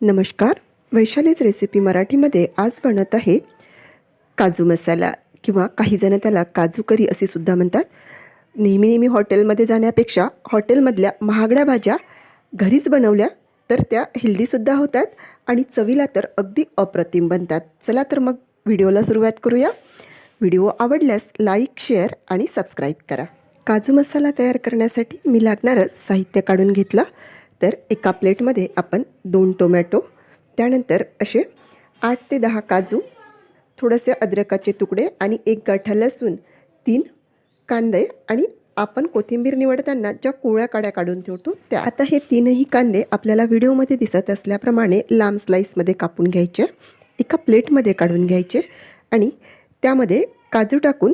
नमस्कार. वैशालीच रेसिपी मराठीमध्ये आज बनत आहे काजू मसाला किंवा काही जण त्याला काजू करी असे सुद्धा म्हणतात. नेहमी नेहमी हॉटेलमध्ये जाण्यापेक्षा हॉटेलमधल्या महागड्या भाज्या घरीच बनवल्या तर त्या हेल्दीसुद्धा होतात आणि चवीला तर अगदी अप्रतिम बनतात. चला तर मग व्हिडिओला सुरुवात करूया. व्हिडिओ आवडल्यास लाईक शेअर आणि सबस्क्राईब करा. काजू मसाला तयार करण्यासाठी मी लागणारं साहित्य काढून घेतलं. तर एका प्लेटमध्ये आपण दोन टोमॅटो त्यानंतर असे आठ ते दहा काजू थोडेसे अद्रकाचे तुकडे आणि एक गाठा लसूण तीन कांदे आणि आपण कोथिंबीर निवडताना ज्या कोळ्या काड्या काढून ठेवतो त्या. आता हे तीनही कांदे आपल्याला व्हिडिओमध्ये दिसत असल्याप्रमाणे लांब स्लाईसमध्ये कापून घ्यायचे एका प्लेटमध्ये काढून घ्यायचे आणि त्यामध्ये काजू टाकून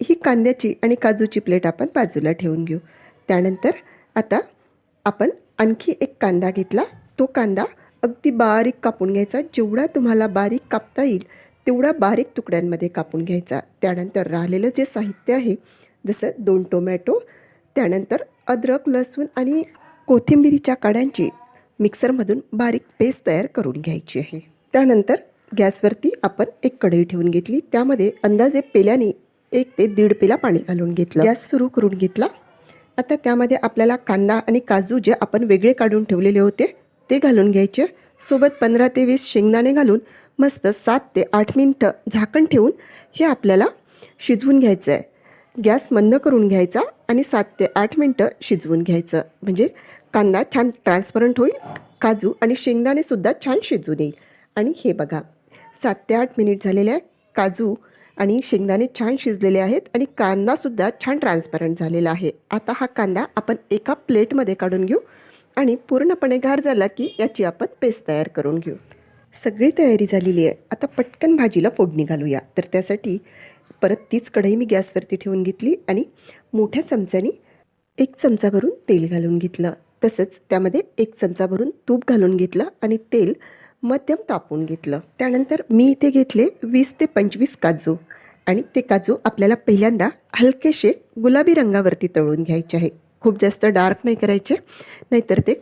ही कांद्याची आणि काजूची प्लेट आपण बाजूला ठेवून घेऊ. त्यानंतर आता आपण आणखी एक कांदा घेतला. तो कांदा अगदी बारीक कापून घ्यायचा. जेवढा तुम्हाला बारीक कापता येईल तेवढा बारीक तुकड्यांमध्ये कापून घ्यायचा. त्यानंतर राहिलेलं जे साहित्य आहे जसं दोन टोमॅटो त्यानंतर अद्रक लसूण आणि कोथिंबिरीच्या काड्यांची मिक्सरमधून बारीक पेस्ट तयार करून घ्यायची आहे. त्यानंतर गॅसवरती आपण एक कढई ठेवून घेतली. त्यामध्ये अंदाजे पेल्याने एक ते दीड पेला पाणी घालून घेतलं. गॅस सुरू करून घेतला. आता त्यामध्ये आपल्याला कांदा आणि काजू जे आपण वेगळे काढून ठेवलेले होते ते घालून घ्यायचे. सोबत पंधरा ते वीस शेंगदाणे घालून मस्त सात ते आठ मिनटं झाकण ठेवून हे आपल्याला शिजवून घ्यायचं आहे गॅस मंद करून घ्यायचा आणि सात ते आठ मिनटं शिजवून घ्यायचं. म्हणजे कांदा छान ट्रान्सपरंट होईल काजू आणि शेंगदाणेसुद्धा छान शिजून येईल. आणि हे बघा सात ते आठ मिनिट झालेले आहे. काजू आणि शेंगदाणे छान शिजलेले आहेत आणि कांदासुद्धा छान ट्रान्सपरंट झालेला आहे. आता हा कांदा आपण एका प्लेटमध्ये काढून घेऊ आणि पूर्णपणे गार झाला की याची आपण पेस्ट तयार करून घेऊ. सगळी तयारी झालेली आहे. आता पटकन भाजीला फोडणी घालूया. तर त्यासाठी परत तीच कढई मी गॅसवरती ठेवून घेतली आणि मोठ्या चमच्याने एक चमचा भरून तेल घालून घेतलं. तसंच त्यामध्ये एक चमचा भरून तूप घालून घेतलं आणि तेल मध्यम तापून घेतलं. त्यानंतर मी इथे घेतले वीस ते पंचवीस काजू आणि ते काजू आपल्याला पहिल्यांदा हलकेसे गुलाबी रंगावरती तळून घ्यायचे आहे. खूप जास्त डार्क नाही करायचे नाहीतर ते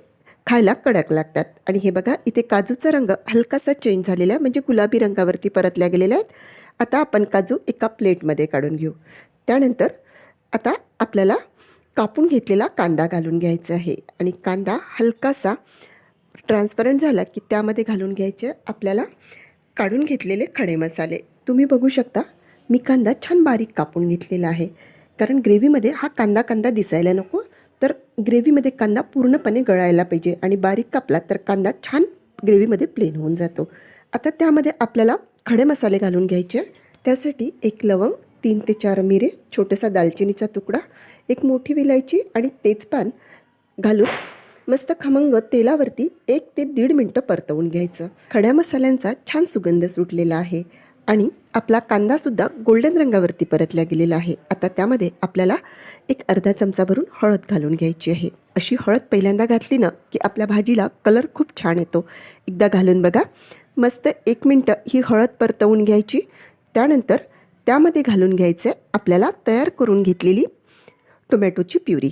खायला कडक लागतात. आणि हे बघा इथे काजूचा रंग हलकासा चेंज झालेला आहे म्हणजे गुलाबी रंगावरती परतल्या गेलेल्या आहेत. आता आपण काजू एका प्लेटमध्ये काढून घेऊ. त्यानंतर आता आपल्याला कापून घेतलेला कांदा घालून घ्यायचा आहे. आणि कांदा हलकासा ट्रान्सपरंट झाला की त्यामध्ये घालून घ्यायचे आपल्याला काढून घेतलेले खडे मसाले. तुम्ही बघू शकता मी कांदा छान बारीक कापून घेतलेला आहे. कारण ग्रेव्हीमध्ये हा कांदा कांदा दिसायला नको तर ग्रेव्हीमध्ये कांदा पूर्णपणे गळायला पाहिजे आणि बारीक कापला तर कांदा छान ग्रेव्हीमध्ये प्लेन होऊन जातो. आता त्यामध्ये आपल्याला खडे मसाले घालून घ्यायचे. त्यासाठी एक लवंग तीन ते चार मिरे छोटासा दालचिनीचा तुकडा एक मोठी विलायची आणि तेजपान घालून मस्त खमंग तेलावरती एक ते दीड मिनटं परतवून घ्यायचं. खड्या मसाल्यांचा छान सुगंध सुटलेला आहे. आणि आपला कांदासुद्धा गोल्डन रंगावरती परतला गेलेला आहे. आता त्यामध्ये आपल्याला एक अर्धा चमचा भरून हळद घालून घ्यायची आहे. अशी हळद पहिल्यांदा घातली ना की आपल्या भाजीला कलर खूप छान येतो. एकदा घालून बघा. मस्त एक मिनटं ही हळद परतवून घ्यायची. त्यानंतर त्यामध्ये घालून घ्यायचं आहे आपल्याला तयार करून घेतलेली टोमॅटोची प्युरी.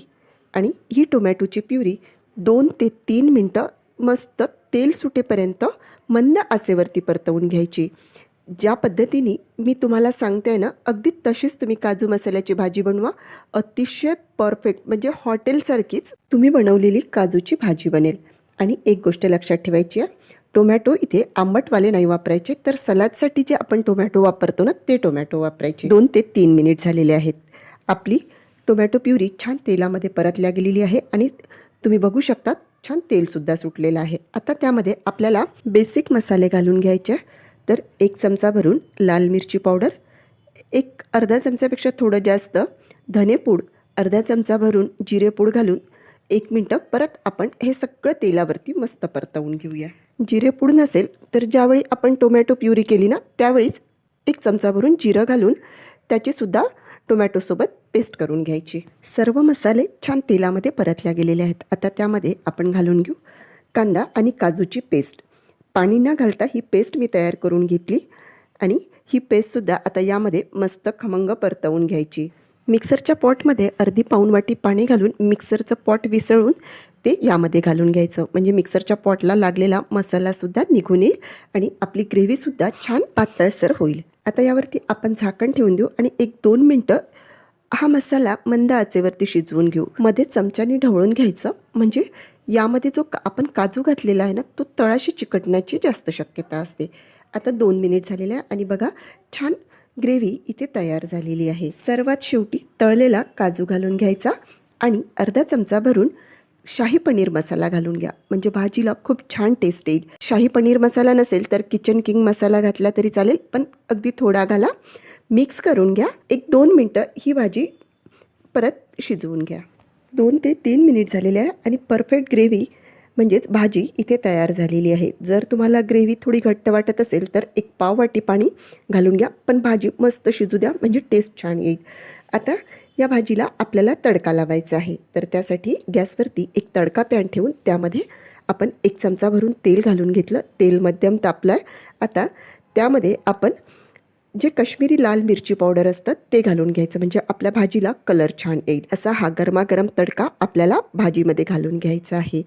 आणि ही टोमॅटोची प्युरी दोन ते तीन मिनटं मस्त तेल सुटेपर्यंत मंद आसेवरती परतवून घ्यायची. ज्या पद्धतीने मी तुम्हाला सांगते ना अगदी तशीच तुम्ही काजू मसाल्याची भाजी बनवा. अतिशय परफेक्ट म्हणजे हॉटेलसारखीच तुम्ही बनवलेली काजूची भाजी बनेल. आणि एक गोष्ट लक्षात ठेवायची आहे टोमॅटो इथे आंबटवाले नाही वापरायचे तर सलादसाठी जे आपण टोमॅटो वापरतो ना ते टोमॅटो वापरायचे. दोन ते तीन मिनिट झालेले आहेत. आपली टोमॅटो प्युरी छान तेलामध्ये परतल्या गेलेली आहे आणि तुम्ही बघू शकता छान तेलसुद्धा सुटलेलं आहे. आता त्यामध्ये आपल्याला बेसिक मसाले घालून घ्यायचे तर एक चमचा भरून लाल मिरची पावडर एक अर्धा चमच्यापेक्षा थोडं जास्त धनेपूड अर्धा चमचा भरून जिरेपूड घालून एक मिनटं परत आपण हे सगळं तेलावरती मस्त परतवून घेऊया. जिरेपूड नसेल तर ज्यावेळी आपण टोमॅटो प्युरी केली ना त्यावेळीच एक चमचा भरून जिरं घालून त्याचीसुद्धा टोमॅटोसोबत पेस्ट करून घ्यायची. सर्व मसाले छान तेलामध्ये परतल्या गेलेले आहेत. आता त्यामध्ये आपण घालून घेऊ कांदा आणि काजूची पेस्ट. पाणी न घालता ही पेस्ट मी तयार करून घेतली आणि ही पेस्टसुद्धा आता यामध्ये मस्त खमंग परतवून घ्यायची. मिक्सरच्या पॉटमध्ये अर्धी पाऊण वाटी पाणी घालून मिक्सरचं पॉट विसळून ते यामध्ये घालून घ्यायचं. म्हणजे मिक्सरच्या पॉटला लागलेला मसालासुद्धा निघून येईल आणि आपली ग्रेव्हीसुद्धा छान पातळसर होईल. आता यावरती आपण झाकण ठेवून देऊ आणि एक दोन मिनटं हा मसाला मंद आचेवरती शिजवून घेऊ. मध्ये चमच्याने ढवळून घ्यायचं. म्हणजे यामध्ये जो का- आपण काजू घातलेला आहे ना तो तळाशी चिकटण्याची जास्त शक्यता असते. आता दोन मिनिट झालेले आहे आणि बघा छान ग्रेव्ही इथे तयार झालेली आहे. सर्वात शेवटी तळलेला काजू घालून घ्यायचा आणि अर्धा चमचा भरून शाही पनीर मसाला घालून घ्या. म्हणजे भाजीला खूप छान टेस्ट येईल. शाही पनीर मसाला नसेल तर किचन किंग मसाला घातला तरी चालेल पण अगदी थोडा घाला. मिक्स करून घ्या. एक दोन मिनटं ही भाजी परत शिजवून घ्या. दोन ते तीन मिनिट झालेले आहे आणि परफेक्ट ग्रेव्ही म्हणजेच भाजी इथे तयार झालेली आहे. जर तुम्हाला ग्रेव्ही थोडी घट्ट वाटत असेल तर एक पाव वाटी पाणी घालून घ्या. पण भाजी मस्त शिजू द्या. म्हणजे टेस्ट छान येईल. आता या भाजीला आपल्याला तडका लावायचा आहे. तर त्यासाठी गॅसवरती एक तडका पॅन ठेवून त्यामध्ये आपण एक चमचा भरून तेल घालून घेतलं. तेल मध्यम तापलं आहे आता त्यामध्ये आपण जे कश्मीरी लाल मिरची पावडर असतं ते घालून घ्यायचं. म्हणजे आपल्या भाजीला कलर छान येईल. असा हा गरमागरम तडका आपल्याला भाजीमध्ये घालून घ्यायचा आहे.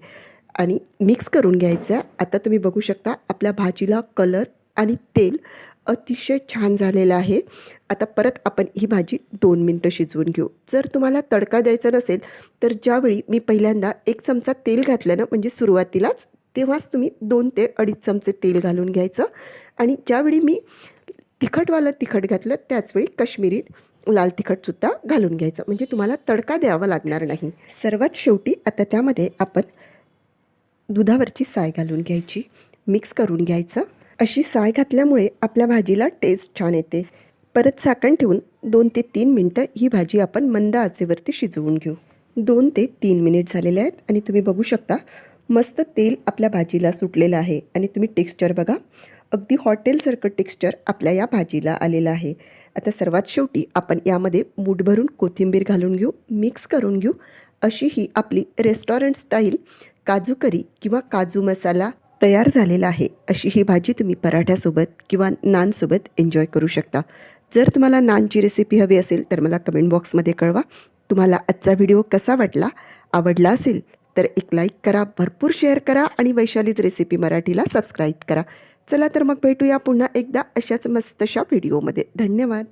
आणि मिक्स करून घ्यायचं आहे. आता तुम्ही बघू शकता आपल्या भाजीला कलर आणि तेल अतिशय छान झालेलं आहे. आता परत आपण ही भाजी दोन मिनटं शिजवून घेऊ. जर तुम्हाला तडका द्यायचा नसेल तर ज्यावेळी मी पहिल्यांदा एक चमचा तेल घातलं ना म्हणजे सुरुवातीलाच तेव्हाच तुम्ही दोन ते अडीच चमचे तेल घालून घ्यायचं. आणि ज्यावेळी मी तिखटवालं तिखट घातलं त्याचवेळी काश्मीरी लाल तिखटसुद्धा घालून घ्यायचं. म्हणजे तुम्हाला तडका द्यावा लागणार नाही. सर्वात शेवटी आता त्यामध्ये आपण दुधावरची साय घालून घ्यायची. मिक्स करून घ्यायचं. अशी साय घातल्यामुळे आपल्या भाजीला टेस्ट छान येते. परत साकण ठेवून दोन ते तीन मिनटं ही भाजी आपण मंद आचेवरती शिजवून घेऊ. दोन ते तीन मिनिट झालेले आहेत आणि तुम्ही बघू शकता मस्त तेल आपल्या भाजीला सुटलेलं आहे आणि तुम्ही टेक्स्चर बघा. अगदी हॉटेलसारखं टेक्स्चर आपल्या या भाजीला आलेलं आहे. आता सर्वात शेवटी आपण यामध्ये मूठ भरून कोथिंबीर घालून घेऊ मिक्स करून घेऊ. अशी ही आपली रेस्टॉरंट स्टाईल काजू करी किंवा काजू मसाला तयार झालेला आहे अशी ही भाजी तुम्ही पराठ्यासोबत किंवा नानसोबत एन्जॉय करू शकता. जर तुम्हाला नानची रेसिपी हवी असेल तर मला कमेंट बॉक्समध्ये कळवा. तुम्हाला आजचा व्हिडिओ कसा वाटला आवडला असेल तर एक लाईक करा भरपूर शेअर करा आणि वैशालीच रेसिपी मराठीला सबस्क्राईब करा. चला तर मग भेटूया पुन्हा एकदा अशाच मस्तशा व्हिडिओमध्ये धन्यवाद.